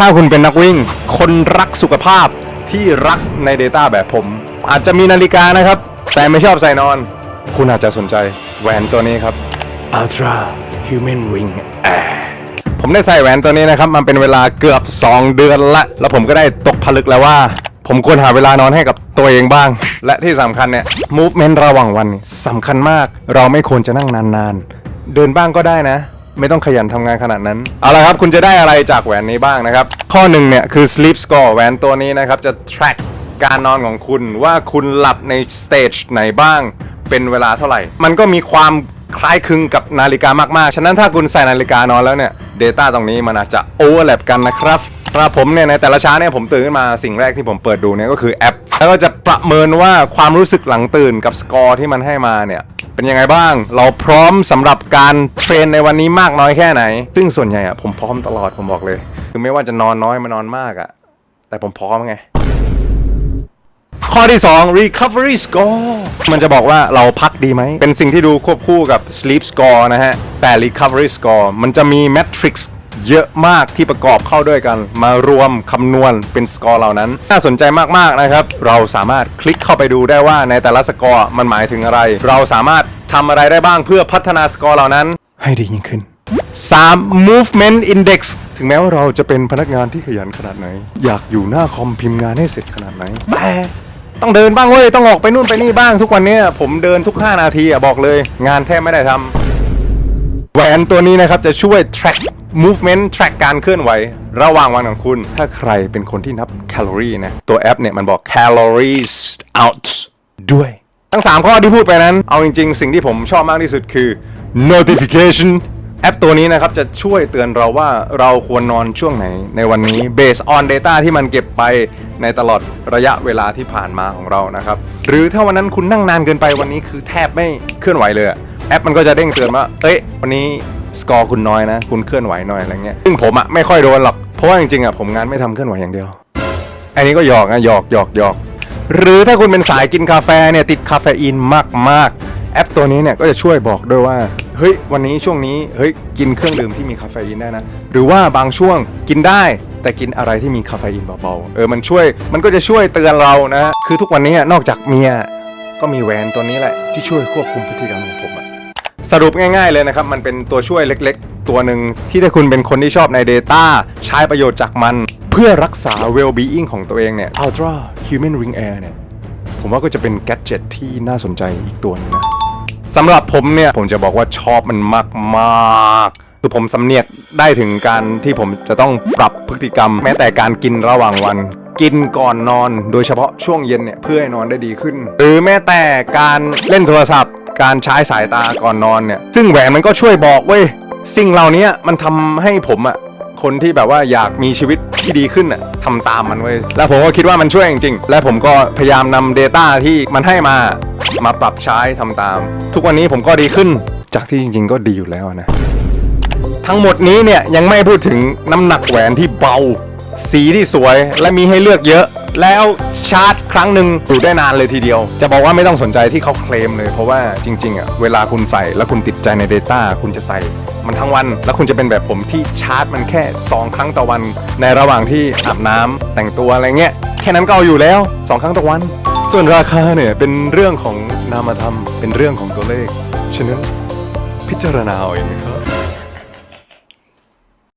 ถ้าคุณเป็นนักวิ่ง คนรักสุขภาพที่รักใน Data แบบผม อาจจะมีนาฬิกานะครับ แต่ไม่ชอบใส่นอน คุณอาจจะสนใจแหวนตัวนี้ครับ Ultra Human Ring Air ผมได้ใส่แหวนตัวนี้นะครับ มันเป็นเวลาเกือบ 2 เดือนละ แล้วผมก็ได้ตกผลึกแล้วว่า ผมควรหาเวลานอนให้กับตัวเองบ้าง และที่สำคัญเนี่ย movement ระหว่างวันนี่สำคัญมาก เราไม่ควรจะนั่งนานๆ เดินบ้างก็ได้นะ ไม่ต้องขยันทำงานขนาดนั้น เอาละครับ คุณจะได้อะไรจากแหวนนี้บ้างนะครับ ข้อหนึ่งเนี่ยคือ sleep score แหวนตัวนี้นะครับ จะ track การนอนของคุณว่าคุณหลับใน stage ไหนบ้าง เป็นเวลาเท่าไหร่ มันก็มีความคล้ายคลึงกับนาฬิกามากๆ ฉะนั้นถ้าคุณใส่นาฬิกานอนแล้วเนี่ย Data ตรงนี้มันอาจจะ overlap กันนะครับสำหรับผมเนี่ยในแต่ละเช้าเนี่ยผมตื่นขึ้นมาสิ่งแรกที่ผมเปิดดูเนี่ยก็คือแอป แล้วก็จะประเมินว่าความรู้สึกหลังตื่นกับสกอร์ที่มันให้มาเนี่ย เป็นยังไงบ้าง เราพร้อมสำหรับการเทรนในวันนี้มากน้อยแค่ไหน ซึ่งส่วนใหญ่อะผมพร้อมตลอดผมบอกเลย คือไม่ว่าจะนอนน้อยมานอนมากอะแต่ผมพร้อมไงข้อที่ 2 recovery score มันจะบอกว่าเราพักดีไหม เป็นสิ่งที่ดูควบคู่กับ sleep score นะฮะ แต่ recovery score มันจะมี matrix เยอะมากที่ประกอบเข้าด้วยกัน มารวมคำนวณเป็นสกอร์เหล่านั้น น่าสนใจมากๆนะครับ เราสามารถคลิกเข้าไปดูได้ว่าในแต่ละสกอร์มันหมายถึงอะไร เราสามารถทำอะไรได้บ้างเพื่อพัฒนาสกอร์เหล่านั้น ให้ดียิ่งขึ้น 3. movement index ถึงแม้ว่าเราจะเป็นพนักงานที่ขยันขนาดไหน อยากอยู่หน้าคอมพิมพ์งานให้เสร็จขนาดไหนแต่ต้องเดินบ้างเว้ย ต้องออกไปนู่นไปนี่บ้างทุกวันเนี้ยผมเดินทุก 5 นาทีอะบอกเลย งานแทบไม่ได้ทำ แหวนตัวนี้นะครับจะช่วย track movement track การเคลื่อนไหว ระหว่างวันของคุณ ถ้าใครเป็นคนที่นับแคลอรี่นะ ตัวแอปเนี่ยมันบอก calories out ด้วย ทั้ง 3 ข้อที่พูดไปนั้น เอาจริง ๆ สิ่งที่ผมชอบมากที่สุดคือ notification แอปตัวนี้นะครับจะช่วยเตือนเราว่าเราควรนอนช่วงไหนในวันนี้ based on data ที่มันเก็บไปในตลอดระยะเวลาที่ผ่านมาของเรานะครับ หรือถ้าวันนั้นคุณนั่งนานเกินไปวันนี้คือแทบไม่เคลื่อนไหวเลย แอปมันก็จะเด้งเตือนว่า เอ้ย วันนี้สกอร์คุณน้อยนะ คุณเคลื่อนไหวหน่อยอะไรเงี้ย ซึ่งผมอะไม่ค่อยโดนหรอก เพราะว่าจริงๆอะผมงานไม่ทำเคลื่อนไหวอย่างเดียว อันนี้ก็หยอกนะหยอกหยอกหยอก หรือถ้าคุณเป็นสายกินกาแฟเนี่ยติดคาเฟอีนมากๆ แอปตัวนี้เนี่ยก็จะช่วยบอกด้วยว่า เฮ้ย วันนี้ช่วงนี้ เฮ้ย กินเครื่องดื่มที่มีคาเฟอีนได้นะ หรือว่าบางช่วงกินได้แต่กินอะไรที่มีคาเฟอีนเบาๆ เออ มันช่วย มันก็จะช่วยเตือนเรานะ คือทุกวันนี้นอกจากเมีย ก็มีแหวนตัวนี้แหละที่ช่วยควบคุมพฤติกรรมของผมอะ สรุปง่ายๆเลยนะครับ มันเป็นตัวช่วยเล็กๆ ตัวหนึ่งที่ถ้าคุณเป็นคนที่ชอบใน Data ใช้ประโยชน์จากมัน เพื่อรักษา well-being ของตัวเองเนี่ย Ultra Human Ring Air เนี่ย ผมว่าก็จะเป็นแกดเจ็ตที่น่าสนใจอีกตัวหนึงนะสำหรับผมเนี่ย ผมจะบอกว่าชอบมันมากๆคือผมสำเนียกได้ถึงการที่ผมจะต้องปรับพฤติกรรม แม้แต่การกินระหว่างวัน กินก่อนนอน โดยเฉพาะช่วงเย็นเนี่ยเพื่อให้นอนได้ดีขึ้น หรือแม้แต่การเล่นโทรศัพท์ การใช้สายตาก่อนนอนเนี่ย ซึ่งแหวนมันก็ช่วยบอกเว้ยสิ่งเหล่านี้มันทำให้ผมอะคนที่แบบว่าอยากมีชีวิตที่ดีขึ้นอะทำตามมันเว้ยแล้วผมก็คิดว่ามันช่วยจริงๆ และผมก็พยายามนำ Data ที่มันให้มามาปรับใช้ทำตาม ทุกวันนี้ผมก็ดีขึ้นจากที่จริง ๆ ก็ดีอยู่แล้วนะทั้งหมดนี้เนี่ยยังไม่พูดถึงน้ำหนักแหวนที่เบา สีที่สวยและมีให้เลือกเยอะ แล้วชาร์จครั้งหนึ่งอยู่ได้นานเลยทีเดียว จะบอกว่าไม่ต้องสนใจที่เขาเคลมเลย เพราะว่าจริงๆอะเวลาคุณใส่แล้วคุณติดใจใน Data คุณจะใส่มันทั้งวัน แล้วคุณจะเป็นแบบผมที่ชาร์จมันแค่ 2 ครั้งต่อวัน ในระหว่างที่อาบน้ำแต่งตัวอะไรเงี้ยแค่นั้นก็เอาอยู่แล้ว 2 ครั้งต่อวัน ส่วนราคาเนี่ยเป็นเรื่องของนามธรรมเป็นเรื่องของตัวเลขฉะนั้นพิจารณาเอาเองครับ